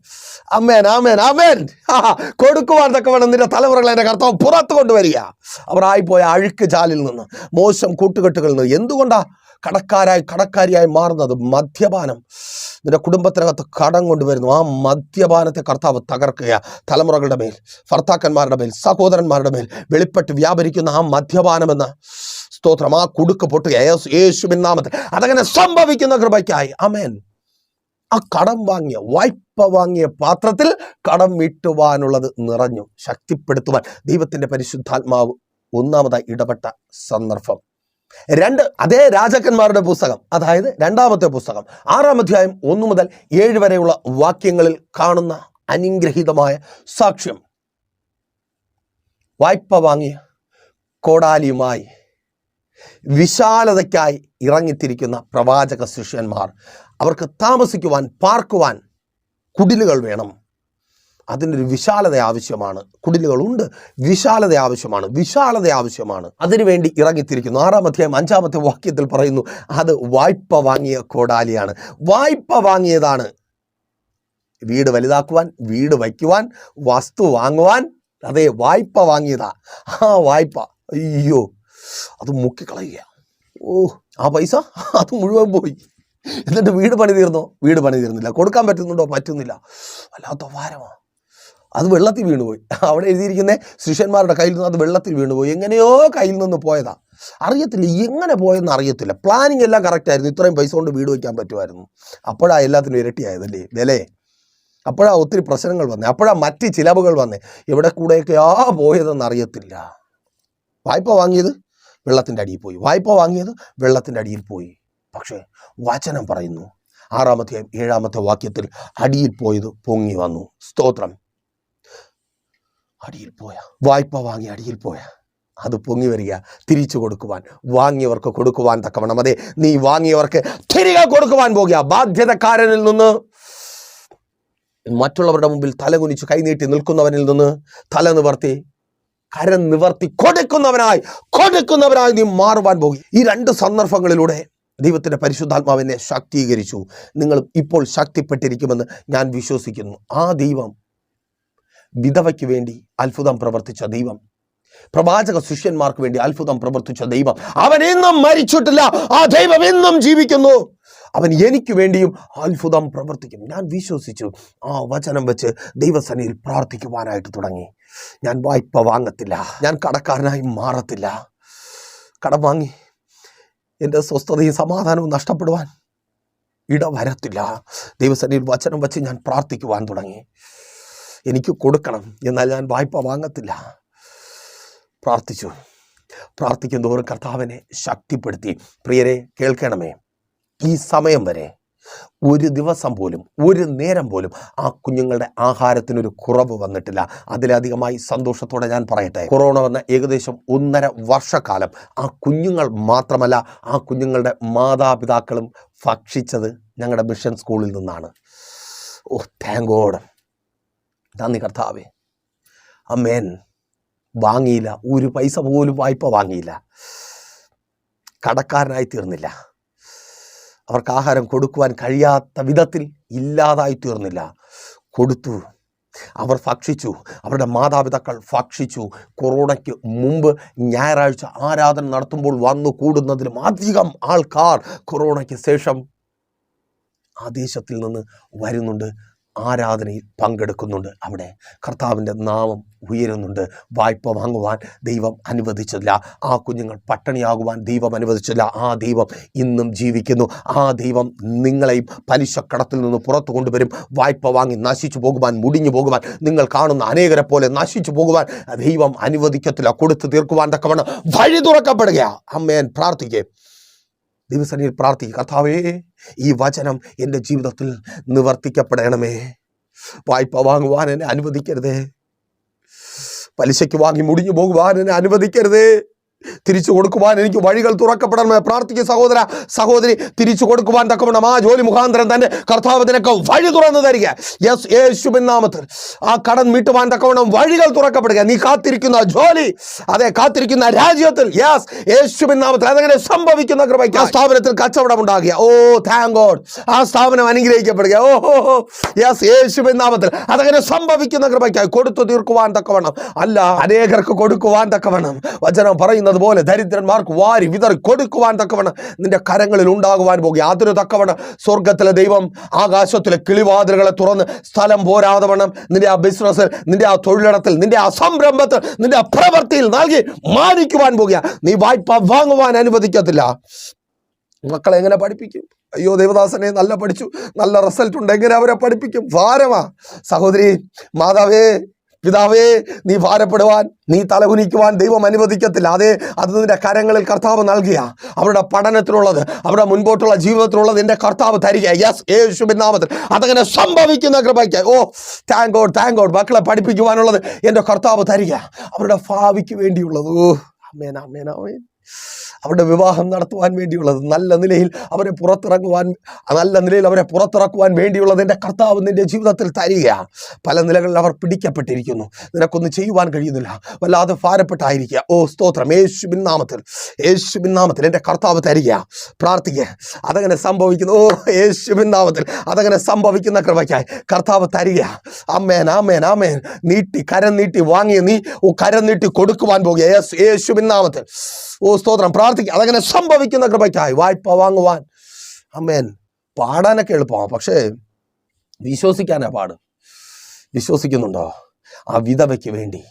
അമ്മേൻ ആമേൻ ആമേൻ കൊടുക്കുവാൻ തക്കവണ്ണം നിന്റെ തലമുറകളെ എന്റെ കർത്താവ് പുറത്തു കൊണ്ടുവരിക. അവർ ആയിപ്പോയ അഴുക്ക് ചാലിൽ നിന്ന് മോശം കൂട്ടുകെട്ടുകളിൽ നിന്ന്. എന്തുകൊണ്ടാ? കടക്കാരായി കടക്കാരിയായി മാറുന്നത് മദ്യപാനം. നിന്റെ കുടുംബത്തിനകത്ത് കടം കൊണ്ടുവരുന്നു. ആ മദ്യപാനത്തെ കർത്താവ് തകർക്കുക തലമുറകളുടെ മേൽ ഭർത്താക്കന്മാരുടെ മേൽ സഹോദരന്മാരുടെ മേൽ വെളിപ്പെട്ട് വ്യാപരിക്കുന്ന ആ മദ്യപാനമെന്ന സ്തോത്രം. ആ കുടുക്ക് പൊട്ടുക യേശു- യേശുവിൻ നാമത്തിൽ. അതങ്ങനെ സംഭവിക്കുന്ന കൃപയ്ക്കായി. അമേൻ. ആ കടം വാങ്ങിയ വായ്പ വാങ്ങിയ പാത്രത്തിൽ കടം വീട്ടുവാനുള്ളത് നിറഞ്ഞു ശക്തിപ്പെടുത്തുവാൻ ദൈവത്തിന്റെ പരിശുദ്ധാത്മാവ് ഒന്നാമതായി ഇടപെട്ട സന്ദർഭം. രണ്ട് അതേ രാജാക്കന്മാരുടെ പുസ്തകം അതായത് രണ്ടാമത്തെ പുസ്തകം ആറാം അധ്യായം ഒന്നു മുതൽ ഏഴ് വരെയുള്ള വാക്യങ്ങളിൽ കാണുന്ന അനുഗ്രഹീതമായ സാക്ഷ്യം. വായ്പ വാങ്ങിയ കോടാലിയുമായി വിശാലതയ്ക്കായി ഇറങ്ങിത്തിരിക്കുന്ന പ്രവാചക ശിഷ്യന്മാർ അവർക്ക് താമസിക്കുവാൻ പാർക്കുവാൻ കുടിലുകൾ വേണം. അതിനൊരു വിശാലത ആവശ്യമാണ്. കുടിലുകളുണ്ട്. വിശാലത ആവശ്യമാണ്. വിശാലത ആവശ്യമാണ്. അതിനുവേണ്ടി ഇറങ്ങിത്തിരിക്കുന്നു. ആറാം അധ്യായം അഞ്ചാമത്തെ വാക്യത്തിൽ പറയുന്നു അത് വായ്പ വാങ്ങിയ കോടാലിയാണ്. വായ്പ വാങ്ങിയതാണ്. വീട് വലുതാക്കുവാൻ വീട് വയ്ക്കുവാൻ വസ്തു വാങ്ങുവാൻ അതേ വായ്പ വാങ്ങിയതാ. ആ വായ്പ അയ്യോ അത് മുക്കിക്കളയുക ഓ ആ പൈസ അത് മുഴുവൻ പോയി. എന്നിട്ട് വീട് പണി തീർന്നോ? വീട് പണി തീർന്നില്ല. കൊടുക്കാൻ പറ്റുന്നുണ്ടോ? പറ്റുന്നില്ല. വല്ലാത്ത ഭാരമാണ് അത് വെള്ളത്തിൽ വീണുപോയി. അവിടെ എഴുതിയിരിക്കുന്ന ശിഷ്യന്മാരുടെ കയ്യിൽ നിന്ന് അത് വെള്ളത്തിൽ വീണുപോയി. എങ്ങനെയോ കയ്യിൽ നിന്ന് പോയതാ. അറിയത്തില്ല എങ്ങനെ പോയെന്ന് അറിയത്തില്ല. പ്ലാനിങ് എല്ലാം കറക്റ്റ് ആയിരുന്നു. ഇത്രയും പൈസ കൊണ്ട് വീട് വയ്ക്കാൻ പറ്റുമായിരുന്നു. അപ്പോഴാ എല്ലാത്തിനും ഇരട്ടിയായതല്ലേ വിലയെ. അപ്പോഴാ ഒത്തിരി പ്രശ്നങ്ങൾ വന്നേ. അപ്പോഴാ മറ്റ് ചിലവുകൾ വന്നേ. എവിടെ കൂടെയൊക്കെയാ പോയതെന്ന് അറിയത്തില്ല. വായ്പ വാങ്ങിയത് വെള്ളത്തിന്റെ അടിയിൽ പോയി. വായ്പ വാങ്ങിയത് വെള്ളത്തിന്റെ അടിയിൽ പോയി. പക്ഷേ വചനം പറയുന്നു. ആറാമത്തെ ഏഴാമത്തെ വാക്യത്തിൽ അടിയിൽ പോയത് പൊങ്ങി വന്നു. സ്തോത്രം. അടിയിൽ പോയ വായ്പ വാങ്ങി അടിയിൽ പോയ. അത് പൊങ്ങി വരിക തിരിച്ചു കൊടുക്കുവാൻ വാങ്ങിയവർക്ക് കൊടുക്കുവാൻ തക്കവണ്ണം. അതെ നീ വാങ്ങിയവർക്ക് തിരികെ കൊടുക്കുവാൻ പോകുക. ബാധ്യതക്കാരനിൽ നിന്ന് മറ്റുള്ളവരുടെ മുമ്പിൽ തലകുനിച്ച് കൈനീട്ടി നിൽക്കുന്നവനിൽ നിന്ന് തല നിവർത്തി കരം നിവർത്തി കൊടുക്കുന്നവനായി കൊടുക്കുന്നവനായി നീ മാറുവാൻ പോകും ഈ രണ്ട് സന്ദർഭങ്ങളിലൂടെ ദൈവത്തിന്റെ പരിശുദ്ധാത്മാവിനെ ശാക്തീകരിച്ചു. നിങ്ങൾ ഇപ്പോൾ ശക്തിപ്പെട്ടിരിക്കുമെന്ന് ഞാൻ വിശ്വസിക്കുന്നു. ആ ദൈവം വിധവയ്ക്ക് വേണ്ടി അത്ഭുതം പ്രവർത്തിച്ച ദൈവം. പ്രവാചക ശിഷ്യന്മാർക്ക് വേണ്ടി അത്ഭുതം പ്രവർത്തിച്ച ദൈവം. അവൻ എന്നും മരിച്ചിട്ടില്ല. ആ ദൈവം എന്നും ജീവിക്കുന്നു. അവൻ എനിക്ക് വേണ്ടിയും അത്ഭുതം പ്രവർത്തിക്കും. ഞാൻ വിശ്വസിച്ചു. ആ വചനം വെച്ച് ദൈവസനയിൽ പ്രാർത്ഥിക്കുവാനായിട്ട് തുടങ്ങി. ഞാൻ വായ്പ വാങ്ങത്തില്ല. ഞാൻ കടക്കാരനായി മാറത്തില്ല. കടം വാങ്ങി. എന്റെ സ്വസ്ഥതയും സമാധാനവും നഷ്ടപ്പെടുവാൻ ഇട വരത്തില്ല ദൈവസനയിൽ വചനം വെച്ച് ഞാൻ പ്രാർത്ഥിക്കുവാൻ തുടങ്ങി. എനിക്ക് കൊടുക്കണം എന്നാൽ ഞാൻ വായ്പ വാങ്ങത്തില്ല. പ്രാർത്ഥിച്ചു. പ്രാർത്ഥിക്കും തോറും കർത്താവിനെ ശക്തിപ്പെടുത്തി. പ്രിയരെ കേൾക്കണമേ. ഈ സമയം വരെ ഒരു ദിവസം പോലും ഒരു നേരം പോലും ആ കുഞ്ഞുങ്ങളുടെ ആഹാരത്തിനൊരു കുറവ് വന്നിട്ടില്ല. അതിലധികമായി സന്തോഷത്തോടെ ഞാൻ പറയട്ടെ കൊറോണ വന്ന ഏകദേശം ഒന്നര വർഷക്കാലം ആ കുഞ്ഞുങ്ങൾ മാത്രമല്ല ആ കുഞ്ഞുങ്ങളുടെ മാതാപിതാക്കളും ഭക്ഷിച്ചത് ഞങ്ങളുടെ മിഷൻ സ്കൂളിൽ നിന്നാണ്. ഓ താങ്ക് ഗോഡ് നന്ദി കർത്താവേ. അമ്മേൻ വാങ്ങിയില്ല. ഒരു പൈസ പോലും വായ്പ വാങ്ങിയില്ല. കടക്കാരനായി തീർന്നില്ല. അവർക്ക് ആഹാരം കൊടുക്കുവാൻ കഴിയാത്ത വിധത്തിൽ ഇല്ലാതായി തീർന്നില്ല. കൊടുത്തു. അവർ ഭക്ഷിച്ചു. അവരുടെ മാതാപിതാക്കൾ ഭക്ഷിച്ചു. കൊറോണയ്ക്ക് മുമ്പ് ഞായറാഴ്ച ആരാധന നടത്തുമ്പോൾ വന്നു കൂടുന്നതിലും അധികം ആൾക്കാർ കൊറോണയ്ക്ക് ശേഷം ആ ദേശത്തിൽ നിന്ന് വരുന്നുണ്ട്. ആരാധനയിൽ പങ്കെടുക്കുന്നുണ്ട്. അവിടെ കർത്താവിന്റെ നാമം ഉയരുന്നുണ്ട്. വായ്പ വാങ്ങുവാൻ ദൈവം അനുവദിച്ചില്ല. ആ കുഞ്ഞുങ്ങൾ പട്ടിണിയാകുവാൻ ദൈവം അനുവദിച്ചില്ല. ആ ദൈവം ഇന്നും ജീവിക്കുന്നു. ആ ദൈവം നിങ്ങളെയും പലിശക്കടത്തിൽ നിന്ന് പുറത്തു കൊണ്ടുവരും. വായ്പ വാങ്ങി നശിച്ചു പോകുവാൻ മുടിഞ്ഞു പോകുവാൻ നിങ്ങൾ കാണുന്ന അനേകരെ പോലെ നശിച്ചു പോകുവാൻ ദൈവം അനുവദിക്കത്തില്ല. കൊടുത്തു തീർക്കുവാൻ തക്കവണ്ണം വഴി തുറക്കപ്പെടുക അമ്മേൻ പ്രാർത്ഥിക്കേ. ദിവസനിൽ പ്രാർത്ഥിക്കുക കർത്താവേ ഈ വചനം എന്റെ ജീവിതത്തിൽ നിവർത്തിക്കപ്പെടണമേ. വായ്പ വാങ്ങുവാൻ എന്നെ അനുവദിക്കരുതേ. പലിശയ്ക്ക് വാങ്ങി മുടിഞ്ഞു പോകുവാൻ എന്നെ അനുവദിക്കരുതേ. തിരിച്ചു കൊടുക്കുവാൻ എനിക്ക് വഴികൾ തുറക്കപ്പെടണമേ. പ്രാർത്ഥിക്കുക സഹോദര സഹോദരി തിരിച്ചു കൊടുക്കുവാൻ തക്കവണ്ണം ആ ജോലി മുഖാന്തരം തന്നെ കർത്താവ് വഴി തുറന്നു തരിക. യെസ് യേശുബിൻ നാമത്തിൽ. ആ കടൻ മീട്ടുവാൻ തക്കവണ്ണം വഴികൾ തുറക്കപ്പെടുക. നീ കാത്തിരിക്കുന്ന ജോലി അതെ കാത്തിരിക്കുന്ന രാജ്യത്തിൽ യെസ് യേശുബിൻ നാമത്തിൽ അതങ്ങനെ സംഭവിക്കുന്ന കൃപയ്ക്ക് ആ സ്ഥാപനത്തിൽ കച്ചവടം ഉണ്ടാകുക. ഓ താങ്ക് ഗോഡ് ആ സ്ഥാപനം അനുഗ്രഹിക്കപ്പെടുക. ഓ ഹോ യെസ് യേശുബിൻ നാമത്തിൽ അതങ്ങനെ സംഭവിക്കുന്ന കൃപയ്ക്കായി കൊടുത്തു തീർക്കുവാൻ തക്കവണ്ണം. അല്ല അനേകർക്ക് കൊടുക്കുവാൻ തക്കവണ്ണം. വചനം പറയുന്നത് പോലെ ദരിദ്രന്മാർക്ക് വാരി വിതറി കൊടുക്കുവാൻ തക്കവണ്ണം നിന്റെ കരങ്ങളിൽ ഉണ്ടാകുവാൻ പോകുക. അതിനു തക്കവണ്ണം സ്വർഗത്തിലെ ദൈവം ആകാശത്തിലെ കിളിവാതിലുകളെ തുറന്ന് സ്ഥലം പോരാതെ വണ്ണം നിന്റെ ആ ബിസിനസ്സിൽ നിന്റെ ആ തൊഴിലിടത്തിൽ നിന്റെ ആ സംരംഭത്തിൽ നിന്റെ ആ പ്രവൃത്തിയിൽ നൽകി മാനിക്കുവാൻ പോകുക. നീ വായ്പ വാങ്ങുവാൻ അനുവദിക്കത്തില്ല. മക്കളെ എങ്ങനെ പഠിപ്പിക്കും? അയ്യോ ദേവദാസനെ നല്ല പഠിച്ചു. നല്ല റിസൾട്ട് ഉണ്ട് എങ്ങനെ അവരെ പഠിപ്പിക്കും. ഭാരമാ സഹോദരി മാതാവേ പിതാവേ നീ ഭാരപ്പെടുവാൻ നീ തലകുനിക്കുവാൻ ദൈവം അനുവദിക്കത്തില്ല. അതേ അത് നിന്റെ കരങ്ങളിൽ കർത്താവ് നൽകിയ. അവരുടെ പഠനത്തിനുള്ളത് അവരുടെ മുൻപോട്ടുള്ള ജീവിതത്തിലുള്ളത് എന്റെ കർത്താവ് തരിക യെസ് യേശുവിൻ നാമത്തിൽ അതങ്ങനെ സംഭവിക്കുന്ന കൃപയ്ക്ക്. Oh thank God thank God മക്കളെ പഠിപ്പിക്കുവാനുള്ളത് എന്റെ കർത്താവ് തരിക അവരുടെ ഭാവിക്ക് വേണ്ടിയുള്ളത്. ഓ അമേൻ അമേൻ അമേൻ അവരുടെ വിവാഹം നടത്തുവാൻ വേണ്ടിയുള്ളത്. നല്ല നിലയിൽ അവരെ പുറത്തിറങ്ങുവാൻ നല്ല നിലയിൽ അവരെ പുറത്തിറക്കുവാൻ വേണ്ടിയുള്ളത് എന്റെ കർത്താവ് നിന്റെ ജീവിതത്തിൽ തരിക പല നിലകളിൽ അവർ പിടിക്കപ്പെട്ടിരിക്കുന്നു. നിനക്കൊന്നും ചെയ്യുവാൻ കഴിയുന്നില്ല. വല്ലാതെ ഭാരപ്പെട്ടായിരിക്കുക. ഓ സ്തോത്രം. യേശുബിൻ നാമത്തിൽ യേശുബിൻ നാമത്തിൽ എന്റെ കർത്താവ് തരിക പ്രാർത്ഥിക്കുക അതങ്ങനെ സംഭവിക്കുന്നു. ഓ യേശുബിൻ നാമത്തിൽ അതങ്ങനെ സംഭവിക്കുന്ന കൃപയ്ക്കായി കർത്താവ് തരിക അമ്മേൻ ആമേൻ ആമേൻ. നീട്ടി കരം നീട്ടി വാങ്ങിയ നീ കരം നീട്ടി കൊടുക്കുവാൻ പോകുക. യേശു നാമത്തിൽ. ഓ സ്തോത്രം. പ്രാർത്ഥിക്കുക അതങ്ങനെ സംഭവിക്കുന്ന കൃപയ്ക്കായി വായ്പ വാങ്ങുവാൻ. അമ്മേൻ. പാടാനൊക്കെ എളുപ്പമാണ് പക്ഷേ വിശ്വസിക്കാനാ പാട്. വിശ്വസിക്കുന്നുണ്ടോ? ആ വിധവയ്ക്ക് വേണ്ടി.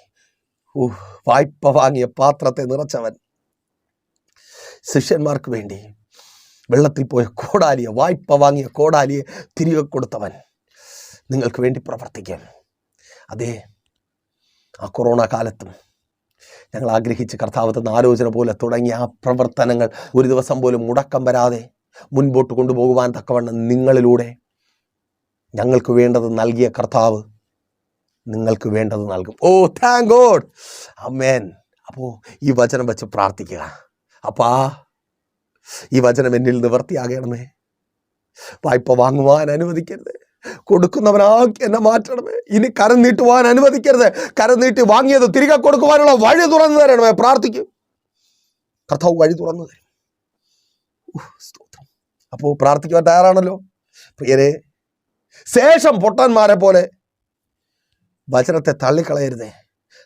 ഓ വായ്പ വാങ്ങിയ പാത്രത്തെ നിറച്ചവൻ. ശിഷ്യന്മാർക്ക് വേണ്ടി. വെള്ളത്തിൽ പോയ കോടാലിയെ വായ്പ വാങ്ങിയ കോടാലിയെ തിരികെ കൊടുത്തവൻ. നിങ്ങൾക്ക് വേണ്ടി പ്രവർത്തിക്കാൻ അതെ ആ കൊറോണ കാലത്തും ഞങ്ങൾ ആഗ്രഹിച്ച് കർത്താവ് തന്ന ആലോചന പോലെ തുടങ്ങിയ ആ പ്രവർത്തനങ്ങൾ ഒരു ദിവസം പോലും മുടക്കം വരാതെ മുൻപോട്ട് കൊണ്ടുപോകുവാൻ തക്കവണ്ണം നിങ്ങളിലൂടെ ഞങ്ങൾക്ക് വേണ്ടത് നൽകിയ കർത്താവ് നിങ്ങൾക്ക് വേണ്ടത് നൽകും. ഓ താങ്ക് ഗോഡ് അമ്മേൻ അപ്പോൾ ഈ വചനം വെച്ച് പ്രാർത്ഥിക്കുക. അപ്പാ ഈ വചനം എന്നിൽ നിവർത്തിയാകണമേ. വായ്പ വാങ്ങുവാൻ അനുവദിക്കരുത്. കൊടുക്കുന്നവനാക്കി എന്നെ മാറ്റണമേ. ഇനി കരം നീട്ടുവാൻ അനുവദിക്കരുത്. കരം നീട്ടി വാങ്ങിയത് തിരികെ കൊടുക്കുവാനുള്ള വഴി തുറന്നു തരണമേ. പ്രാർത്ഥിക്കും. കർത്താവ് വഴി തുറന്നു തരും. അപ്പോൾ പ്രാർത്ഥിക്കുവാൻ തയ്യാറാണല്ലോ. പ്രിയരെ ശേഷം പൊട്ടന്മാരെ പോലെ വചനത്തെ തള്ളിക്കളയരുതേ.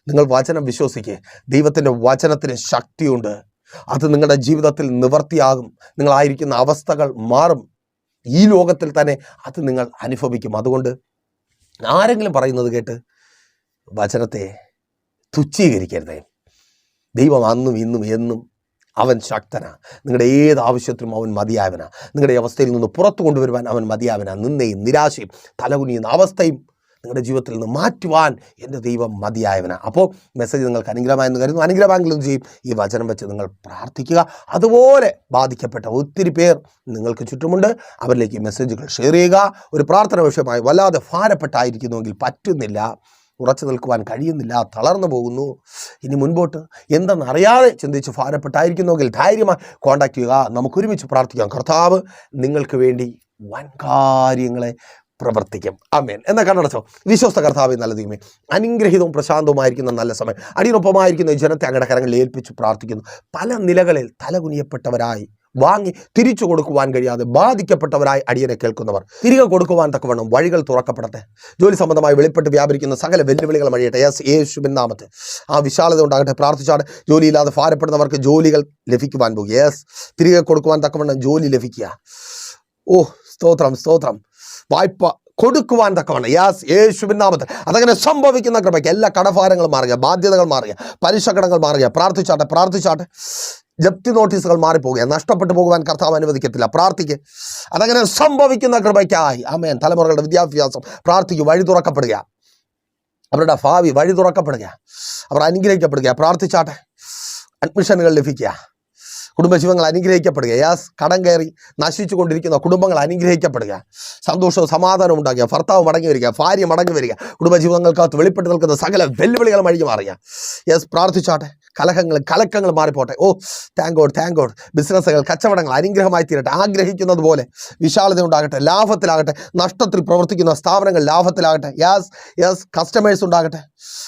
നിങ്ങൾ വചനം വിശ്വസിക്കുക ദൈവത്തിന്റെ വചനത്തിന് ശക്തിയുണ്ട്. അത് നിങ്ങളുടെ ജീവിതത്തിൽ നിവർത്തിയാകും. നിങ്ങളായിരിക്കുന്ന അവസ്ഥകൾ മാറും. ഈ ലോകത്തിൽ തന്നെ അത് നിങ്ങൾ അനുഭവിക്കും. അതുകൊണ്ട് ആരെങ്കിലും പറയുന്നത് കേട്ട് വചനത്തെ തുച്ഛീകരിക്കരുതേ. ദൈവം അന്നും ഇന്നും എന്നും അവൻ ശക്തനാ. നിങ്ങളുടെ ഏത് ആവശ്യത്തിനും അവൻ മതിയായവനാ. നിങ്ങളുടെ അവസ്ഥയിൽ നിന്ന് പുറത്തു കൊണ്ടുവരുവാൻ അവൻ മതിയായവനാ. നിന്നയും നിരാശയും തലകുനിയുന്ന അവസ്ഥയും നിങ്ങളുടെ ജീവിതത്തിൽ നിന്ന് മാറ്റുവാൻ എന്റെ ദൈവം മതിയായവനാണ് അപ്പോൾ മെസ്സേജ് നിങ്ങൾക്ക് അനുഗ്രഹമായെന്ന് കരുതുന്നു. അനുഗ്രഹമെങ്കിലും ചെയ്യും? ഈ വചനം വെച്ച് നിങ്ങൾ പ്രാർത്ഥിക്കുക. അതുപോലെ ബാധിക്കപ്പെട്ട ഒത്തിരി പേർ നിങ്ങൾക്ക് ചുറ്റുമുണ്ട്. അവരിലേക്ക് മെസ്സേജുകൾ ഷെയർ ചെയ്യുക. ഒരു പ്രാർത്ഥന വിഷയമായി വല്ലാതെ ഭാരപ്പെട്ടായിരിക്കുന്നുവെങ്കിൽ പറ്റുന്നില്ല. ഉറച്ചു നിൽക്കുവാൻ കഴിയുന്നില്ല. തളർന്നു പോകുന്നു. ഇനി മുൻപോട്ട് എന്തെന്നറിയാതെ ചിന്തിച്ച് ഭാരപ്പെട്ടായിരിക്കുന്നുവെങ്കിൽ ധൈര്യമായി കോൺടാക്റ്റ് ചെയ്യുക. നമുക്കൊരുമിച്ച് പ്രാർത്ഥിക്കാം. കർത്താവ് നിങ്ങൾക്ക് വേണ്ടി വൻ കാര്യങ്ങളെ പ്രവർത്തിക്കും. അമേൻ എന്ന കണ്ണടച്ചോ. വിശ്വസ്ത കർത്താവ് നല്ല ദൈവമേ അനുഗ്രഹീതവും പ്രശാന്തവുമായിരിക്കുന്ന നല്ല സമയം. അടിയനൊപ്പമായിരിക്കുന്ന ജനത്തെ അങ്ങയുടെ കരങ്ങളിൽ ഏൽപ്പിച്ച് പ്രാർത്ഥിക്കുന്നു. പല നിലകളിൽ തലകുനിയപ്പെട്ടവരായി വാങ്ങി തിരിച്ചു കൊടുക്കുവാൻ കഴിയാതെ ബാധിക്കപ്പെട്ടവരായി അടിയനെ കേൾക്കുന്നവർ. തിരികെ കൊടുക്കുവാൻ തക്കവണ്ണം വഴികൾ തുറക്കപ്പെടട്ടെ. ജോലി സംബന്ധമായി വെളിപ്പെട്ട് വ്യാപരിക്കുന്ന സകല വെല്ലുവിളികൾ വഴിയട്ടെ യെസ് യേശുവിൻ നാമത്തെ ആ വിശാലത ഉണ്ടാകട്ടെ. പ്രാർത്ഥിച്ചാണ് ജോലിയില്ലാതെ ഭാരപ്പെടുന്നവർക്ക് ജോലികൾ ലഭിക്കുവാൻ പോകും യെസ് തിരികെ കൊടുക്കുവാൻ തക്കവണ്ണം ജോലി ലഭിക്കുക. ഓ സ്തോത്രം സ്തോത്രം. വായ്പ കൊടുക്കുവാൻ തക്കവണ്ണം. യാസ് യേശുവിൻ നാമത്തിൽ. അതങ്ങനെ സംഭവിക്കുന്ന കൃപയ്ക്ക് എല്ലാ കടഭാരങ്ങളും മാറുക ബാധ്യതകൾ മാറുക പലിശ കടങ്ങൾ മാറുക. പ്രാർത്ഥിച്ചാട്ടെ പ്രാർത്ഥിച്ചാട്ടെ. ജപ്തി നോട്ടീസുകൾ മാറിപ്പോകുക. നഷ്ടപ്പെട്ടു പോകുവാൻ കർത്താവ് അനുവദിക്കത്തില്ല. പ്രാർത്ഥിക്ക്. അതങ്ങനെ സംഭവിക്കുന്ന കൃപയ്ക്കായി. അമേൻ തലമുറകളുടെ വിദ്യാഭ്യാസം. പ്രാർത്ഥിക്ക് വഴി തുറക്കപ്പെടുക. അവരുടെ ഭാവി വഴി തുറക്കപ്പെടുക. അവർ അനുഗ്രഹിക്കപ്പെടുക. പ്രാർത്ഥിച്ചാട്ടെ. അഡ്മിഷനുകൾ ലഭിക്കുക. കുടുംബജീവങ്ങൾ അനുഗ്രഹിക്കപ്പെടുക. യാസ് കടം കയറി നശിച്ചു കൊണ്ടിരിക്കുന്ന കുടുംബങ്ങൾ അനുഗ്രഹിക്കപ്പെടുക. സന്തോഷവും സമാധാനവും ഉണ്ടാകുക. ഭർത്താവ് മടങ്ങി വരിക. ഭാര്യ മടങ്ങി വരിക. കുടുംബജീവങ്ങൾക്കകത്ത് വെളിപ്പെട്ട് നിൽക്കുന്ന സകല വെല്ലുവിളികൾ അഴിഞ്ഞു മാറിയ യെസ് പ്രാർത്ഥിച്ചാട്ടെ. കലഹങ്ങൾ കലക്കങ്ങൾ മാറിപ്പോട്ടെ. Oh thank God thank God ബിസിനസ്സുകൾ കച്ചവടങ്ങൾ അനുഗ്രഹമായി തീരട്ടെ. ആഗ്രഹിക്കുന്നത് പോലെ വിശാലത ഉണ്ടാകട്ടെ. ലാഭത്തിലാകട്ടെ. നഷ്ടത്തിൽ പ്രവർത്തിക്കുന്ന സ്ഥാപനങ്ങൾ ലാഭത്തിലാകട്ടെ. യാസ് യെസ് കസ്റ്റമേഴ്സ് ഉണ്ടാകട്ടെ.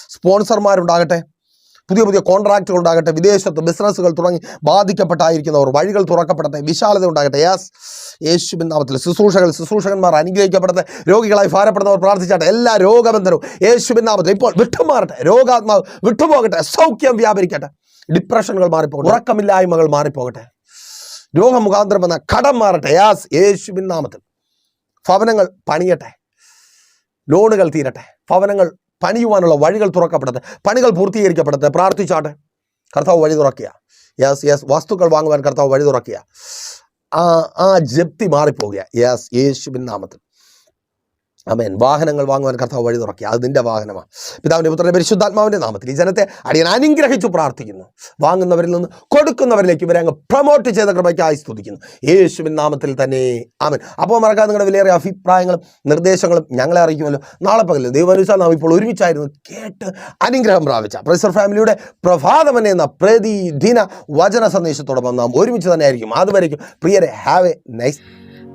സ്പോൺസർമാരുണ്ടാകട്ടെ. പുതിയ പുതിയ കോൺട്രാക്റ്റുകൾ ഉണ്ടാകട്ടെ വിദേശത്ത് ബിസിനസ്സുകൾ തുടങ്ങി ബാധിക്കപ്പെട്ടായിരിക്കുന്നവർ വഴികൾ തുറക്കപ്പെടട്ടെ വിശാലത ഉണ്ടാകട്ടെ. യാസ് യേശുവിൻ നാമത്തിൽ ശുശ്രൂഷകൾ ശുശ്രൂഷകന്മാർ അനുഗ്രഹിക്കപ്പെടട്ടെ രോഗികളായി ഭാരപ്പെടുന്നവർ പ്രാർത്ഥിച്ചാട്ടെ എല്ലാ രോഗബന്ധനവും യേശുവിൻ നാമത്തിൽ ഇപ്പോൾ വിട്ടുമാറട്ടെ രോഗാത്മാവ് വിട്ടുപോകട്ടെ സൗഖ്യം വ്യാപരിക്കട്ടെ. ഡിപ്രഷനുകൾ മാറിപ്പോകട്ടെ ഉറക്കമില്ലായ്മകൾ മാറിപ്പോകട്ടെ. രോഗമുഖാന്തരം വന്ന കടം മാറട്ടെ. യാസ് യേശുവിൻ നാമത്തിൽ ഭവനങ്ങൾ പണിയട്ടെ ലോണുകൾ തീരട്ടെ ഭവനങ്ങൾ പണിയുവാനുള്ള വഴികൾ തുറക്കപ്പെടട്ടെ. പണികൾ പൂർത്തീകരിക്കപ്പെടട്ടെ. പ്രാർത്ഥിച്ചാട്ടെ. കർത്താവ് വഴി തുറക്കുക. യെസ് യെസ് വസ്തുക്കൾ വാങ്ങുവാൻ കർത്താവ് വഴി തുറക്കുക. ആ ആ ജപ്തി മാറിപ്പോവുക യെസ് യേശുവിൻ നാമത്തിൽ. അമേൻ വാഹനങ്ങൾ വാങ്ങുവാൻ കർത്താവ് വഴി തുറക്കി. അത് നിന്റെ വാഹനമാണ്. പിതാവിന്റെ പുത്രന്റെ പരിശുദ്ധാത്മാവിന്റെ നാമത്തിൽ ഈ ജനത്തെ അടിയൻ അനുഗ്രഹിച്ചു പ്രാർത്ഥിക്കുന്നു. വാങ്ങുന്നവരിൽ നിന്ന് കൊടുക്കുന്നവരിലേക്ക് ഇവരെ അങ്ങ് പ്രൊമോട്ട് ചെയ്ത കൃപയ്ക്കായി സ്തുതിക്കുന്നു. യേശുവിൻ നാമത്തിൽ തന്നെ. ആമൻ. അപ്പോൾ മറക്കാതെ നിങ്ങളുടെ വിലയേറിയ അഭിപ്രായങ്ങളും നിർദ്ദേശങ്ങളും ഞങ്ങളെ അറിയിക്കുമല്ലോ. നാളെ പകലിൽ ദൈവാനുസാരം നാം ഇപ്പോൾ ഒരുമിച്ചായിരുന്നു കേട്ട് അനുഗ്രഹം പ്രാപിച്ച. പ്രൊഫസർ ഫാമിലിയുടെ പ്രഭാതമൻ എന്ന പ്രതിദിന വചന സന്ദേശത്തോടൊപ്പം നാം ഒരുമിച്ച് തന്നെ ആയിരിക്കും അതുവരേക്കും. പ്രിയരെ have a nice